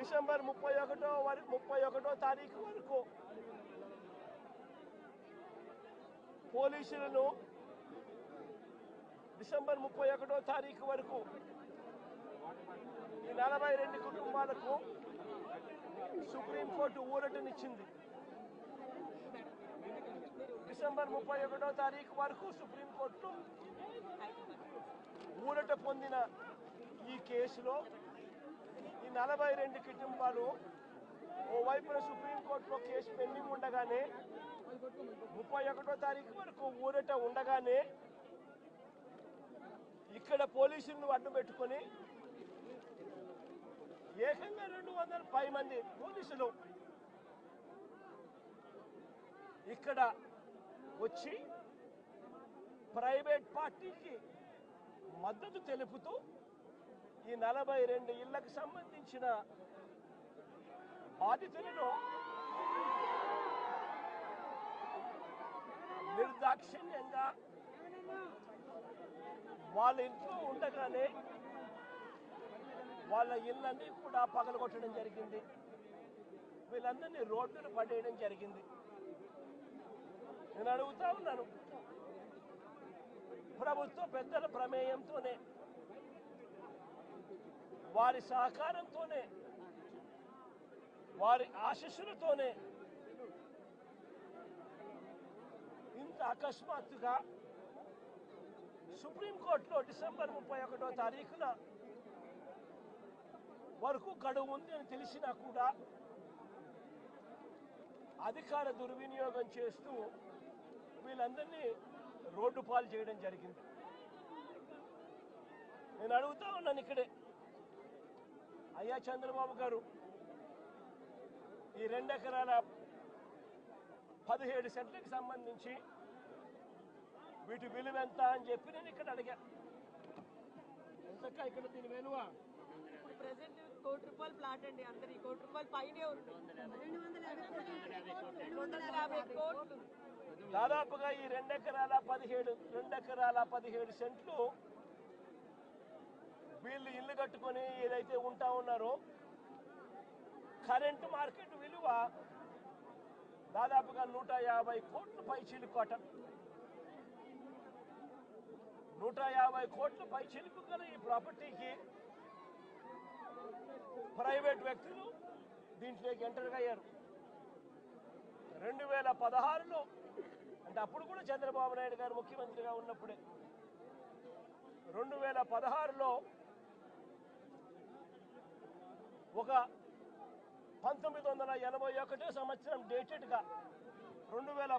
December ముప్పై ఒకటో వరకు ముప్పై ఒకటో తారీఖు వరకు పోలీసులను డిసెంబర్ ముప్పై ఒకటో తారీఖు వరకు ఈ నలభై రెండు కుటుంబాలకు సుప్రీంకోర్టు ఊరటనిచ్చింది. డిసెంబర్ ముప్పై ఒకటో తారీఖు వరకు సుప్రీంకోర్టు ఊరట పొందిన ఈ కేసులో నలభై రెండు కుటుంబాలు ఓవైపున సుప్రీంకోర్టులో కేసు పెండింగ్ ఉండగానే ముప్పై ఒకటో తారీఖు వరకు ఊరట ఉండగానే ఇక్కడ పోలీసులను అడ్డు పెట్టుకొని ఏకంగా రెండు వందల పై మంది పోలీసులు ఇక్కడ వచ్చి ప్రైవేట్ పార్టీకి మద్దతు తెలుపుతూ ఈ నలభై రెండు ఇళ్ళకు సంబంధించిన బాధితులను నిర్దాక్షిణ్యంగా వాళ్ళ ఇంట్లో ఉండగానే వాళ్ళ ఇళ్ళన్నీ కూడా పగలగొట్టడం జరిగింది. వీళ్ళందరినీ రోడ్డును పడేయడం జరిగింది. నేను అడుగుతా ఉన్నాను. ప్రభుత్వ పెద్దల ప్రమేయంతోనే వారి సహకారంతోనే వారి ఆశస్సులతోనే ఇంత అకస్మాత్తుగా సుప్రీంకోర్టులో డిసెంబర్ ముప్పై ఒకటో తారీఖున వరకు గడువు ఉంది అని తెలిసినా కూడా అధికార దుర్వినియోగం చేస్తూ వీళ్ళందరినీ రోడ్డు పాలు చేయడం జరిగింది. నేను అడుగుతా ఉన్నాను ఇక్కడే. అయ్యా చంద్రబాబు గారు ఈ రెండు ఎకరాల పదిహేడు సెంట్లకు సంబంధించి వీటి విలువ ఎంత అని చెప్పి నేను ఇక్కడ అడిగా. ఎంతక్క ఇక్కడ దీని విలువ? ప్రెసెంట్ కోటి రూపాయలు ప్లాట్ అండి అందరి కోటి రూపాయలు పైనే దాదాపుగా ఈ రెండు ఎకరాల పదిహేడు రెండు ఎకరాల పదిహేడు సెంట్లు వీళ్ళు ఇల్లు కట్టుకొని ఏదైతే ఉంటా ఉన్నారో కరెంటు మార్కెట్ విలువ దాదాపుగా నూట యాభై కోట్లు పై చిలుకోట నూట యాభై కోట్లు పై గల ఈ ప్రాపర్టీకి ప్రైవేట్ వ్యక్తులు దీంట్లోకి ఎంటర్గా అయ్యారు. రెండు వేల పదహారులో అంటే అప్పుడు కూడా చంద్రబాబు నాయుడు గారు ముఖ్యమంత్రిగా ఉన్నప్పుడే రెండు వేల పదహారులో ఒక పంతొమ్మిది వందల ఎనభై ఒకటో సంవత్సరం డేటెడ్గా రెండు వేల